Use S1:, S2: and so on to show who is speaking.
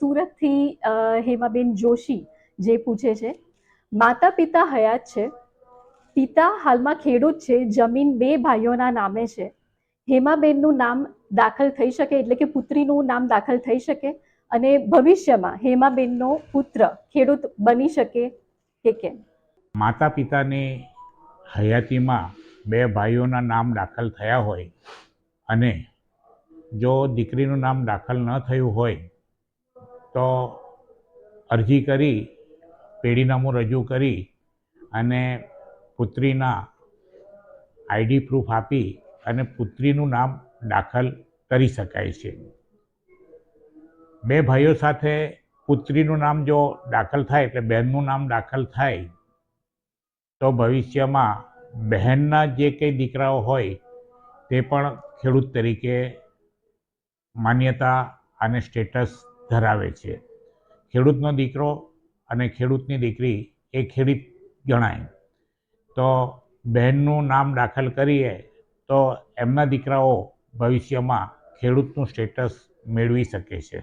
S1: સુરતથી હેમાબેન જોશી જે પૂછે છે માતા પિતા હયાત છે. પિતા હાલમાં ખેડૂત છે. જમીન બે ભાઈઓના નામે છે. હેમાબેનનું નામ દાખલ થઈ શકે, એટલે કે પુત્રીનું નામ દાખલ થઈ શકે અને ભવિષ્યમાં હેમાબેનનો પુત્ર ખેડૂત બની શકે કે કેમ?
S2: માતા પિતાની હયાતીમાં બે ભાઈઓના નામ દાખલ થયા હોય અને જો દીકરીનું નામ દાખલ ન થયું હોય તો અરજી કરી, પેઢીનામું રજૂ કરી અને પુત્રીના આઈડી પ્રૂફ આપી અને પુત્રીનું નામ દાખલ કરી શકાય છે. બે ભાઈઓ સાથે પુત્રીનું નામ જો દાખલ થાય એટલે બહેનનું નામ દાખલ થાય, તો ભવિષ્યમાં બહેનના જે કંઈ દીકરાઓ હોય તે પણ ખેડૂત તરીકે માન્યતા અને સ્ટેટસ ધરાવે છે. ખેડૂતનો દીકરો અને ખેડૂતની દીકરી એ ખેડૂત ગણાય. તો બહેનનું નામ દાખલ કરીએ તો એમના દીકરાઓ ભવિષ્યમાં ખેડૂતનું સ્ટેટસ મેળવી શકે છે.